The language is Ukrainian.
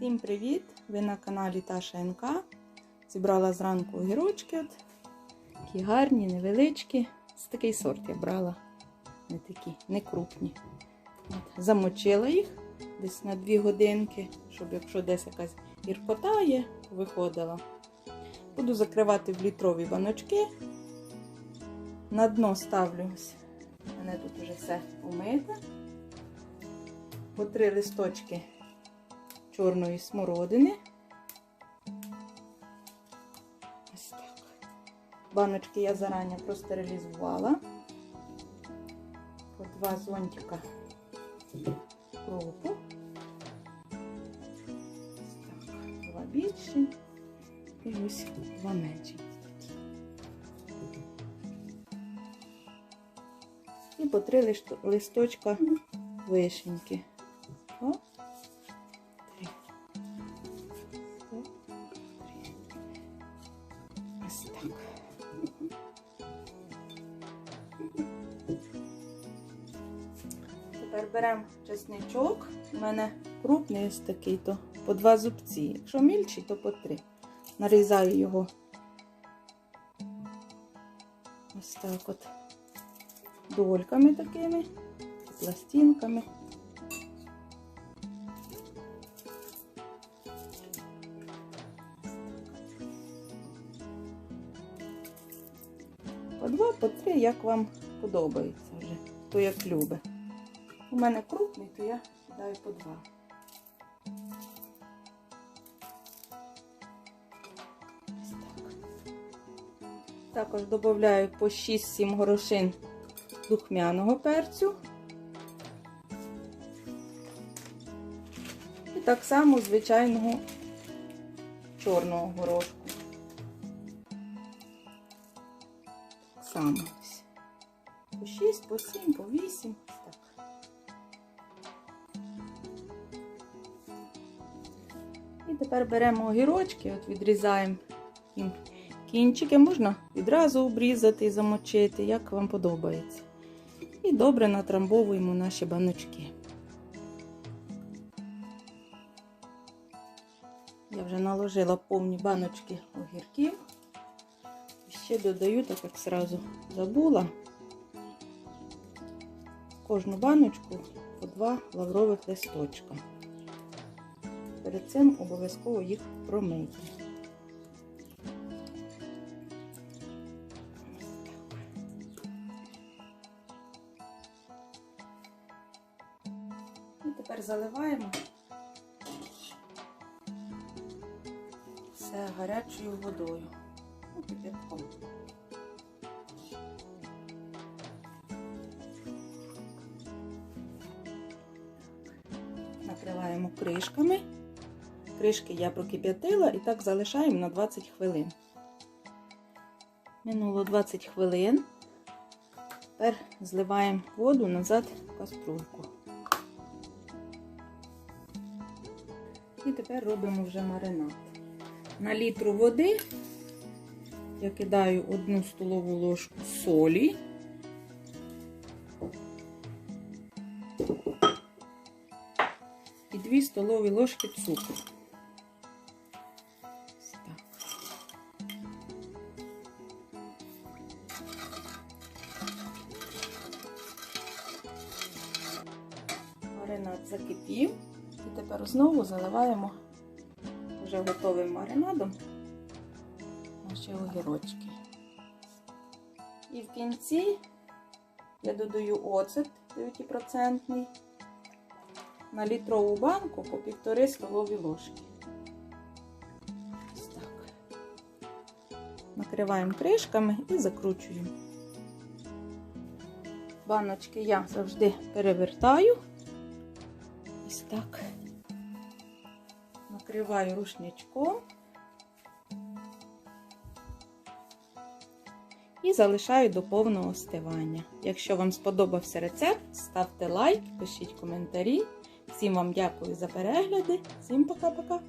Всім привіт! Ви на каналі Таша НК. Зібрала зранку огірочки. От. Такі гарні, невеличкі. З такий сорт я брала. Не такі, не крупні. От. Замочила їх десь на 2 годинки, щоб якщо десь якась гіркота є, виходила. Буду закривати в літрові баночки. На дно ставлю ось. У мене тут вже все умите. По три листочки чорної смородини. Ось так. Баночки я зарані простерилізувала. По два зонтика кропу. Два більші і ось два менші. І по три листочка вишеньки. О, Ось так. Тепер беремо чесничок. У мене крупний ось такий, то по два зубці. Якщо мільчий, то по три. Нарізаю його ось так от дольками такими, пластинками. По два, по три, як вам подобається вже, хто як любить. У мене крупний, то я кидаю по два. Також додаю по 6-7 горошин духмяного перцю. І так само звичайного чорного горошку. Само. По 6, по 7, по 8. Так. І тепер беремо огірочки, от відрізаємо кінчики, можна відразу обрізати і замочити, як вам подобається. І добре натрамбовуємо наші баночки. Я вже наложила повні баночки огірків. Ще додаю, так як зразу забула, кожну баночку по два лаврових листочка. Перед цим обов'язково їх промийте. І тепер заливаємо все гарячою водою. Ну, кипятком. Накриваємо кришками. Кришки я прокип'ятила і так залишаємо на 20 хвилин. Минуло 20 хвилин. Тепер зливаємо воду назад в каструльку. І тепер робимо вже маринад. На літру води я кидаю одну столову ложку солі. І 2 столові ложки цукру. Маринад закипів. І тепер знову заливаємо вже готовим маринадом наші огірочки. І в кінці я додаю оцет 9% на літрову банку по 1,5 столові ложки. Ось так. Накриваємо кришками і закручуємо. Баночки я завжди перевертаю. Ось так. Накриваю рушничком і залишаю до повного остивання. Якщо вам сподобався рецепт, ставте лайк, пишіть коментарі. Всім вам дякую за перегляди. Всім пока-пока!